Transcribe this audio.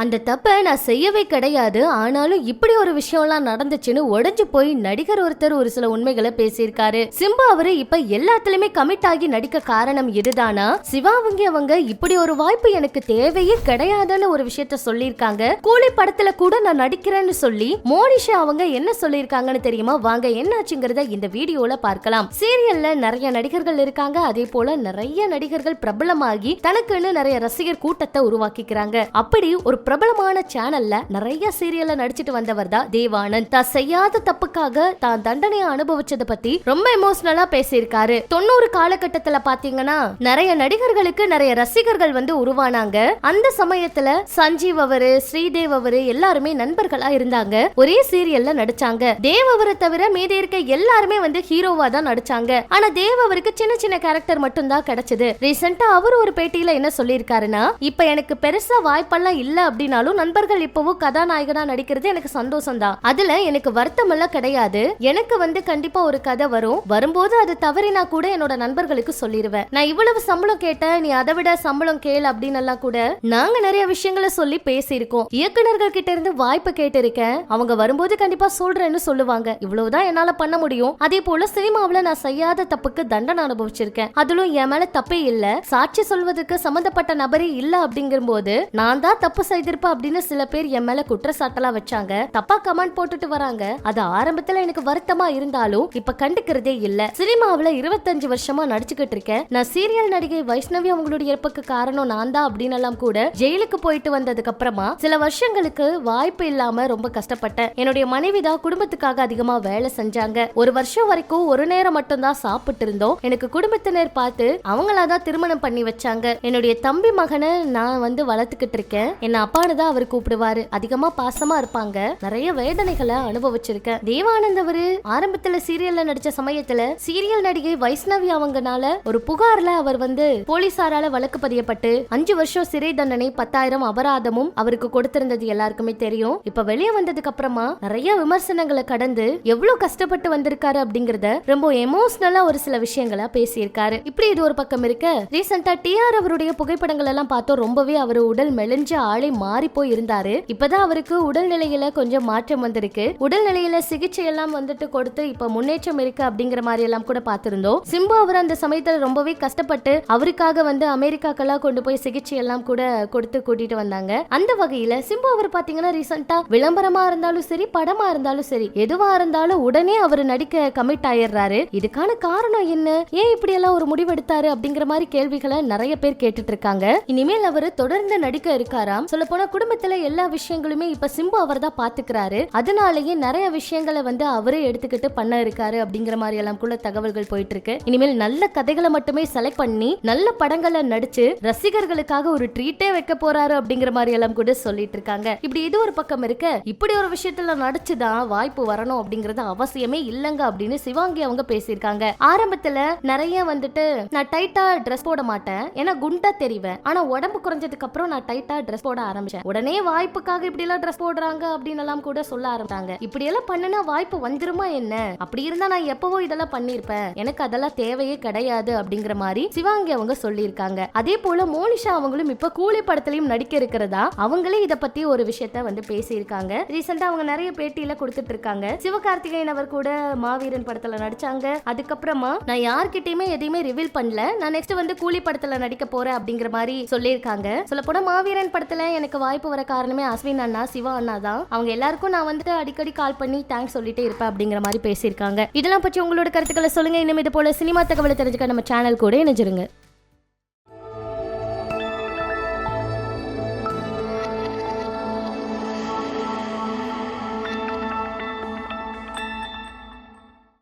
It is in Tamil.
அந்த தப்பை நான் செய்யவே கிடையாது. ஆனாலும் இப்படி ஒரு விஷயம்லாம் நடந்துச்சுன்னு உடஞ்சு போய் நடிகர் ஒருத்தர் ஒரு சில உண்மைகளை பேசியிருக்காரு. சிம்பு அவரு இப்ப எல்லாத்துலயுமே கமிட் ஆகி நடிக்க காரணம் இதுதானா? சிவாவங்க அவங்க இப்படி ஒரு வாய்ப்பு எனக்கு தேவையே கிடையாதுன்னு ஒரு விஷயத்த சொல்லியிருக்காங்க. கூலி படத்துல கூட நான் நடிக்கிறேன்னு சொல்லி மோனிஷா அவங்க என்ன சொல்லியிருக்காங்கன்னு தெரியுமா? வாங்க என்னாச்சுங்கிறத இந்த வீடியோல பார்க்கலாம். சீரியல்ல நிறைய நடிகர்கள் இருக்காங்க. அதே போல நிறைய நடிகர்கள் பிரபலமாகி தனக்குன்னு நிறைய ரசிகர் கூட்டத்தை உருவாக்கிக்கிறாங்க. அப்படி ஒரு பிரபலமான சேனல்ல நிறைய சீரியல்ல நடிச்சிட்டு வந்தவர் தான் தேவானந்த் தான் செய்யாத தப்புக்காக தான் தண்டனையை அனுபவிச்சதை பத்தி ரொம்ப எமோஷனலா பேசியிருக்காரு. தொண்ணூறு காலகட்டத்துல பாத்தீங்கன்னா நிறைய நடிகர்களுக்கு நிறைய ரசிகர்கள் வந்து உருவானாங்க. அந்த சமயத்துல சஞ்சீவ் அவரு ஸ்ரீதேவ் அவரு எல்லாருமே நண்பர்களா இருந்தாங்க. ஒரே சீரியல்ல நடிச்சாங்க. தேவ் அவரை தவிர மீதி இருக்க எல்லாருமே வந்து ஹீரோவா தான் நடிச்சாங்க. ஆனா தேவ் அவருக்கு சின்ன சின்ன கேரக்டர் மட்டும் தான் கிடைச்சது. ரீசெண்டா அவர் ஒரு பேட்டியில என்ன சொல்லியிருக்காருன்னா இப்ப எனக்கு பெருசா வாய்ப்பெல்லாம் இல்ல அப்படின்னாலும் நண்பர்கள் இப்பவும் கதாநாயகனா நடிக்கிறது எனக்கு சந்தோஷம் தான் அதுல எனக்கு வருத்தம் எல்லாம் கிடையாது. எனக்கு வந்து கண்டிப்பா ஒரு கதை வரும். வரும்போது அது தவறினா கூட என்னோட நண்பர்களுக்கு சொல்லிடுவேன் நான் இவ்வளவு சம்பளம் கேட்டேன் நீ அதை விட சம்பளம் கேள் அப்படின்னு எல்லாம் கூட நாங்க நிறைய விஷயங்களை சொல்லி பேசியிருக்கோம். இயக்குனர்கள் கிட்ட இருந்து வாய்ப்பு கேட்டிருக்கேன். அவங்க வரும்போது கண்டிப்பா சொல்றேன்னு சொல்லுவாங்க. இவ்வளவுதான் என்னால பண்ண முடியும். அதே போல சினிமாவுல நான் செய்யாத தப்புக்கு தண்டனை அனுபவிச்சிருக்கேன். அதுலும் என் மேல தப்பே இல்ல. சாட்சி சொல்வதற்கு சம்பந்தப்பட்ட நபரே இல்ல அப்படிங்கும் போது நான் தான் தப்பு எதிர்ப்பு அப்படின்னு சில பேர் என் மேல குற்றச்சாட்டெல்லாம் வச்சாங்க. தப்பா கமெண்ட் போட்டுட்டு வராங்க. அது ஆரம்பத்துல எனக்கு வருத்தமா இருந்தாலும் இப்ப கண்டுக்கிறதே இல்ல. சினிமாவுல இருபத்தஞ்சு வருஷமா நடிச்சுக்கிட்டு இருக்கேன். நான் சீரியல் நடிகை வைஷ்ணவி அவங்களுடைய இறப்புக்கு காரணம் நான் தான் அப்படின்னு எல்லாம் கூட ஜெயிலுக்கு போயிட்டு வந்ததுக்கு அப்புறமா சில வருஷங்களுக்கு வாய்ப்பு இல்லாம ரொம்ப கஷ்டப்பட்டேன். என்னுடைய மனைவி தான் குடும்பத்துக்காக அதிகமா வேலை செஞ்சாங்க. ஒரு வருஷம் வரைக்கும் ஒரு நேரம் மட்டும் தான் சாப்பிட்டு இருந்தோம். எனக்கு குடும்பத்தினர் பார்த்து அவங்களா தான் திருமணம் பண்ணி வச்சாங்க. என்னுடைய தம்பி மகனை நான் வந்து வளர்த்துக்கிட்டு இருக்கேன். என்ன அப்பான்னு தான் அவர் கூப்பிடுவாரு. அதிகமா பாசமா இருப்பாங்க. நிறைய வேதனைகளை அனுபவிச்சிருக்கேன் தேவானந்த் அவரு ஆரம்பத்துல சீரியல்ல நடிச்ச சமயத்துல சீரியல் நடிகை வைஷ்ணவி அவங்கனால ஒரு புகார்ல அவர் வந்து போலீசாரால வழக்கு பதியப்பட்டு அஞ்சு வருஷம் சிறை தண்டனை பத்தாயிரம் அபராதமும் அவருக்கு கொடுத்திருந்தது எல்லாருக்குமே தெரியும். இப்ப வெளியே வந்ததுக்கு அப்புறமா நிறைய விமர்சனங்களை கடந்து எவ்வளவு கஷ்டப்பட்டு வந்திருக்காரு அப்படிங்கறத ரொம்ப எமோஷனலா ஒரு சில விஷயங்களா பேசியிருக்காரு. இப்படி இது ஒரு பக்கம் இருக்க. ரீசெண்டா டிஆர் அவருடைய புகைப்படங்கள் எல்லாம் பார்த்தோம். ரொம்பவே அவர் உடல் மெலிஞ்ச ஆளை மாறி போய் இருந்தாரு இப்பதான் அவருக்கு உடல்நிலையில கொஞ்சம் மாற்றம் வந்திருக்கு. உடல்நிலையில சிகிச்சை எல்லாம் வந்துட்டு கொடுத்து இப்ப முன்னேற்றம் இருக்கு அப்படிங்கிற மாதிரி எல்லாம் கூட பாத்திருந்தோம் சிம்பு அவர் அந்த சமயத்துல ரொம்பவே கஷ்டப்பட்டு அவருக்காக வந்து அமெரிக்காக்கெல்லாம் கொண்டு போய் சிகிச்சை எல்லாம் கூட கொடுத்து கூட்டிட்டு வந்தாங்க. அந்த வகையில சிம்பு அவர் பாத்தீங்கன்னா ரீசெண்டா விளம்பரமா இருந்தாலும் சரி படமா இருந்தாலும் சரி எதுவா இருந்தாலும் உடனே அவர் நடிக்க கமிட் ஆயிடுறாரு. இதுக்கான காரணம் என்ன? ஏன் இப்படி எல்லாம் ஒரு முடிவெடுத்தாரு அப்படிங்கிற மாதிரி கேள்விகளை நிறைய பேர் கேட்டுட்டு இருக்காங்க. இனிமேல் அவர் தொடர்ந்து நடிக்க இருக்காராம். சொல்ல போனா குடும்பத்துல எல்லா விஷயங்களுமே இப்ப சிம்பு அவர் தான் பாத்துக்கிறாரு. அதனாலேயே நிறைய விஷயங்களை வந்து அவரே எடுத்துக்கிட்டு பண்ண இருக்காரு அப்படிங்கிற மாதிரி எல்லாம் கூட தகவல்கள் போயிட்டு இருக்கு இனிமேல் நல்ல கதைகளை மட்டுமே செலக்ட் பண்ணி நல்ல படங்களை நடிச்சு ரசிகர்களுக்காக ஒரு ட்ரீட்டே வைக்க போறாரு அப்படிங்கிற மாதிரி எல்லாம் கூட சொல்லிட்டு இருக்காங்க. இப்படி இது ஒரு பக்கம் இருக்க. இப்படி ஒரு விஷயத்துல நடிச்சுதான் வாய்ப்பு வரணும் அப்படிங்கறது அவசியமே இல்லங்க அப்படின்னு சிவாங்கி அவங்க பேசியிருக்காங்க. ஆரம்பத்துல நிறைய வந்துட்டு நான் டைட்டா ட்ரெஸ் போட மாட்டேன். ஏன்னா குண்டா தெரிவேன். ஆனா உடம்பு குறைஞ்சதுக்கு அப்புறம் நான் டைட்டா ட்ரெஸ் போட ஆரம்பிச்சேன் உடனே வாய்ப்புக்காக இப்படி எல்லாம் ட்ரெஸ் போடுறாங்க அப்படின்னு எல்லாம் கூட சொல்ல ஆரம்பிச்சாங்க. இப்படி எல்லாம் பண்ணுனா வாய்ப்பு வந்துருமா என்ன? அப்படி இருந்தா நான் எப்பவோ இதெல்லாம் பண்ணிருப்பேன். எனக்கு அதெல்லாம் தேவையே கிடையாது அப்படிங்கிற மாதிரி சிவாங்கி அவங்க சொல்லியிருக்காங்க. அதே போல மோனிஷா அவங்களும் இப்ப கூலி படத்துலயும் நடிக்க இருக்கிறதா அவங்களே இத பத்தி ஒரு விஷயத்த வந்து பேசியிருக்காங்க. ரீசெண்டா அவங்க நிறைய பேட்டியில கொடுத்துட்டு இருக்காங்க. சிவகார்த்திகேயன் அவர் கூட மாவீரன் படத்துல நடிச்சாங்க. அதுக்கப்புறமா நான் யார்கிட்டயுமே எதையுமே ரிவீல் பண்ணல. நான் நெக்ஸ்ட் வந்து கூலி படத்துல நடிக்க போறேன் அப்படிங்கிற மாதிரி சொல்லியிருக்காங்க. சொல்ல போனா மாவீரன் படத்துல எனக்கு வாய்ப்பு வர காரணமே அஸ்வின் அண்ணா சிவா அண்ணா தான். அவங்க எல்லாருக்கும் நான் வந்துட்டு அடிக்கடி கால் பண்ணி தேங்க்ஸ் சொல்லிட்டே இருப்பேன் அப்படிங்கிற மாதிரி பேசியிருக்காங்க. இதெல்லாம் பற்றி உங்களோட கருத்துக்களை சொல்லுங்க. இன்னும் இது போல சினிமா தகவலை தெரிஞ்சுக்க நம்ம சேனல் கூட இணைஞ்சிருங்க.